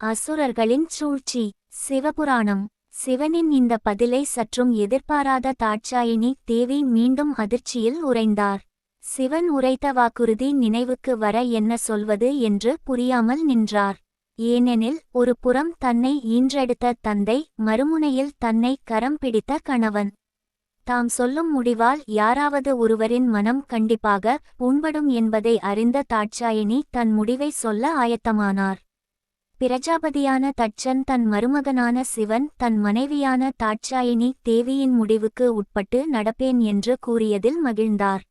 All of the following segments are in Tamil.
அசுரர்களின் சூழ்ச்சி. சிவபுராணம். சிவனின் இந்த பதிலை சற்றும் எதிர்பாராத தாட்சாயினி தேவி மீண்டும் அதிர்ச்சியில் உறைந்தார். சிவன் உரைத்த வாக்குறுதி நினைவுக்கு வர என்ன சொல்வது என்று புரியாமல் நின்றார். ஏனெனில் ஒரு புறம் தன்னை ஈன்றெடுத்த தந்தை மறுமுனையில் தன்னை கரம் பிடித்த கணவன். தாம் சொல்லும் முடிவால் யாராவது ஒருவரின் மனம் கண்டிப்பாக புண்படும் என்பதை அறிந்த தாட்சாயினி தன் முடிவை சொல்ல ஆயத்தமானார். பிரஜாபதியான தட்சன் தன் மருமகனான சிவன் தன் மனைவியான தாட்சாயினி தேவியின் முடிவுக்கு உட்பட்டு நடப்பேன் என்று கூறியதில் மகிழ்ந்தார்.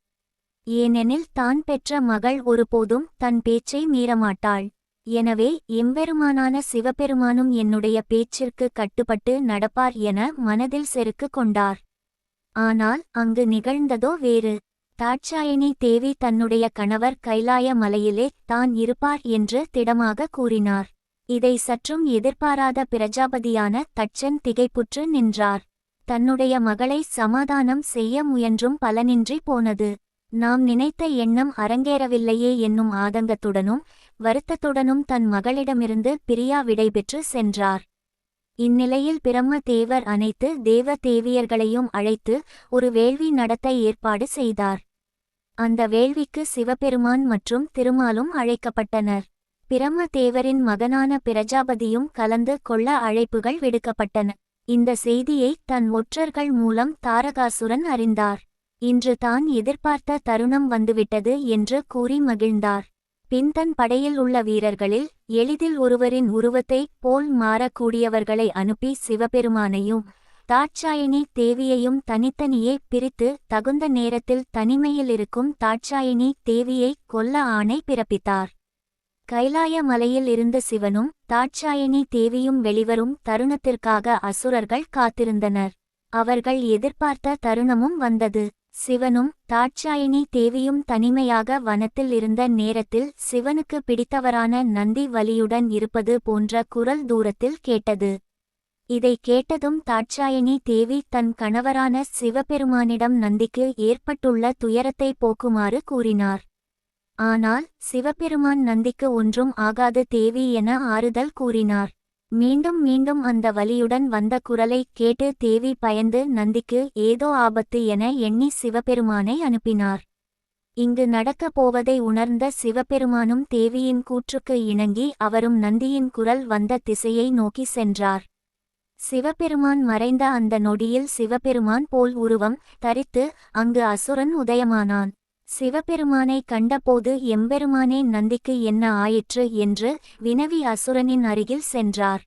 ஏனெனில் தான் பெற்ற மகள் ஒருபோதும் தன் பேச்சை மீறமாட்டாள். எனவே எம்பெருமானான சிவபெருமானும் என்னுடைய பேச்சிற்கு கட்டுப்பட்டு நடப்பார் என மனதில் செருக்கு கொண்டார். ஆனால் அங்கு நிகழ்ந்ததோ வேறு. தாட்சாயினி தேவி தன்னுடைய கணவர் கைலாய மலையிலே தான் இருப்பார் என்று திடமாக கூறினார். இதை சற்றும் எதிர்பாராத பிரஜாபதியான தச்சன் திகைப்புற்று நின்றார். தன்னுடைய மகளை சமாதானம் செய்ய முயன்றும் பலனின்றி போனது. நாம் நினைத்த எண்ணம் அரங்கேறவில்லையே என்னும் ஆதங்கத்துடனும் வருத்தத்துடனும் தன் மகளிடமிருந்து பிரியா விடைபெற்று சென்றார். இந்நிலையில் பிரம்ம தேவர் அனைத்து தேவ தேவியர்களையும் அழைத்து ஒரு வேள்வி நடத்த ஏற்பாடு செய்தார். அந்த வேள்விக்கு சிவபெருமான் மற்றும் திருமாலும் அழைக்கப்பட்டனர். பிரம்ம தேவரின் மகனான பிரஜாபதியும் கலந்து கொள்ள அழைப்புகள் விடுக்கப்பட்டன. இந்த செய்தியை தன் ஒற்றர்கள் மூலம் தாரகாசுரன் அறிந்தார். இன்று தான் எதிர்பார்த்த தருணம் வந்துவிட்டது என்று கூறி மகிழ்ந்தார். பின் தன் படையில் உள்ள வீரர்களில் எளிதில் ஒருவரின் உருவத்தை போல் மாறக்கூடியவர்களை அனுப்பி சிவபெருமானையும் தாட்சாயினி தேவியையும் தனித்தனியே பிரித்து தகுந்த நேரத்தில் தனிமையில் இருக்கும் தாட்சாயினி தேவியை கொல்ல ஆணை பிறப்பித்தார். கைலாய மலையில் இருந்த சிவனும் தாட்சாயணி தேவியும் வெளிவரும் தருணத்திற்காக அசுரர்கள் காத்திருந்தனர். அவர்கள் எதிர்பார்த்த தருணமும் வந்தது. சிவனும் தாட்சாயணி தேவியும் தனிமையாக வனத்தில் இருந்த நேரத்தில் சிவனுக்கு பிடித்தவரான நந்தி வலியுடன் இருப்பது போன்ற குரல் தூரத்தில் கேட்டது. இதை கேட்டதும் தாட்சாயணி தேவி தன் கணவரான சிவபெருமானிடம் நந்திக்கு ஏற்பட்டுள்ள துயரத்தை போக்குமாறு கூறினார். ஆனால் சிவபெருமான் நந்திக்கு ஒன்றும் ஆகாது தேவி என ஆறுதல் கூறினார். மீண்டும் மீண்டும் அந்த வலியுடன் வந்த குரலை கேட்டு தேவி பயந்து நந்திக்கு ஏதோ ஆபத்து என எண்ணி சிவபெருமானை அனுப்பினார். இங்கு நடக்கப் போவதை உணர்ந்த சிவபெருமானும் தேவியின் கூற்றுக்கு இணங்கி அவரும் நந்தியின் குரல் வந்த திசையை நோக்கி சென்றார். சிவபெருமான் மறைந்த அந்த நொடியில் சிவபெருமான் போல் உருவம் தரித்து அங்கு அசுரன் உதயமானான். சிவபெருமானை கண்டபோது எம்பெருமானே நந்திக்கு என்ன ஆயிற்று என்று வினவி அசுரனின் அருகில் சென்றார்.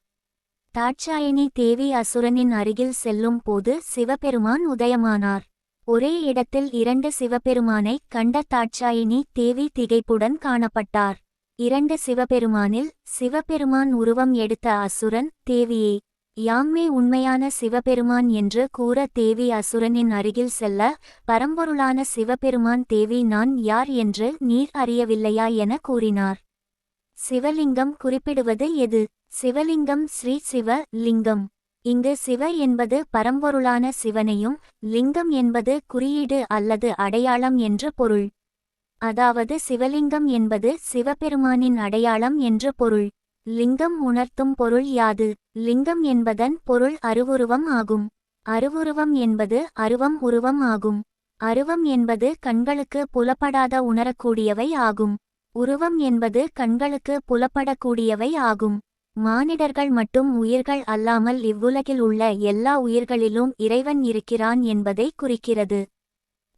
தாட்சாயினி தேவி அசுரனின் அருகில் செல்லும் போது சிவபெருமான் உதயமானார். ஒரே இடத்தில் இரண்டு சிவபெருமானை கண்ட தாட்சாயினி தேவி திகைப்புடன் காணப்பட்டார். இரண்டு சிவபெருமானில் சிவபெருமான் உருவம் எடுத்த அசுரன் தேவியே. யாம்மே உண்மையான சிவபெருமான் என்று கூற தேவி அசுரனின் அருகில் செல்ல பரம்பொருளான சிவபெருமான் தேவி நான் யார் என்று நீர் அறியவில்லையா என கூறினார். சிவலிங்கம் குறிப்பிடுவது எது? சிவலிங்கம் ஸ்ரீ சிவ லிங்கம் இங்கு சிவ என்பது பரம்பொருளான சிவனையும் லிங்கம் என்பது குறியீடு அல்லது அடையாளம் என்று பொருள். அதாவது சிவலிங்கம் என்பது சிவபெருமானின் அடையாளம் என்று பொருள். லிங்கம் உணர்த்தும் பொருள் யாது? லிங்கம் என்பதன் பொருள் அருவுருவம் ஆகும். அருவுருவம் என்பது அருவம் உருவம் ஆகும். அருவம் என்பது கண்களுக்கு புலப்படாத உணரக்கூடியவை ஆகும். உருவம் என்பது கண்களுக்கு புலப்படக்கூடியவை ஆகும். மானிடர்கள் மட்டும் உயிர்கள் அல்லாமல் இவ்வுலகில் உள்ள எல்லா உயிர்களிலும் இறைவன் இருக்கிறான் என்பதை குறிக்கிறது.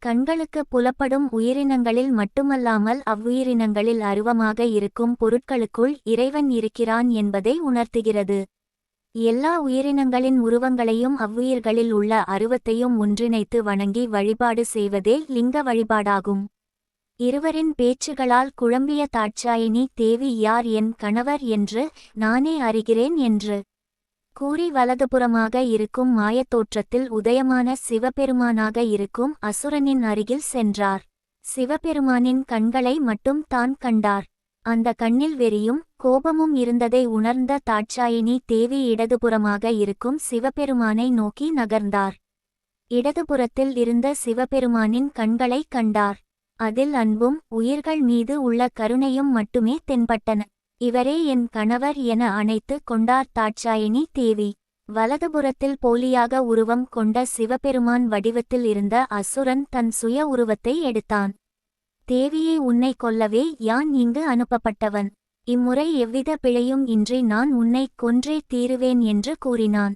கண்களுக்கு புலப்படும் உயிரினங்களில் மட்டுமல்லாமல் அவ்வுயிரினங்களில் அருவமாக இருக்கும் பொருட்களுக்குள் இறைவன் இருக்கிறான் என்பதை உணர்த்துகிறது. எல்லா உயிரினங்களின் உருவங்களையும் அவ்வுயிர்களில் உள்ள அருவத்தையும் ஒன்றிணைத்து வணங்கி வழிபாடு செய்வதே லிங்க வழிபாடாகும். இருவரின் பேச்சுகளால் குழம்பிய தாட்சாயினி தேவி யார் என் கணவர் என்று நானே அறிகிறேன் என்று கூறி வலதுபுறமாக இருக்கும் மாயத்தோற்றத்தில் உதயமான சிவபெருமானாக இருக்கும் அசுரனின் அருகில் சென்றார். சிவபெருமானின் கண்களை மட்டும் தான் கண்டார். அந்த கண்ணில் வெறியும் கோபமும் இருந்ததை உணர்ந்த தாட்சாயினி தேவி இடதுபுறமாக இருக்கும் சிவபெருமானை நோக்கி நகர்ந்தார். இடதுபுறத்தில் இருந்த சிவபெருமானின் கண்களை கண்டார். அதில் அன்பும் உயிர்கள் மீது உள்ள கருணையும் மட்டுமே தென்பட்டன. இவரே என் கணவர் என அணைத்து கொண்டார் தாட்சாயினி தேவி. வலதுபுறத்தில் போலியாக உருவம் கொண்ட சிவபெருமான் வடிவத்தில் இருந்த அசுரன் தன் சுய உருவத்தை எடுத்தான். தேவியை உன்னை கொல்லவே யான் இங்கு அனுப்பப்பட்டவன். இம்முறை எவ்வித பிழையும் இன்றி நான் உன்னை கொன்றே தீருவேன் என்று கூறினான்.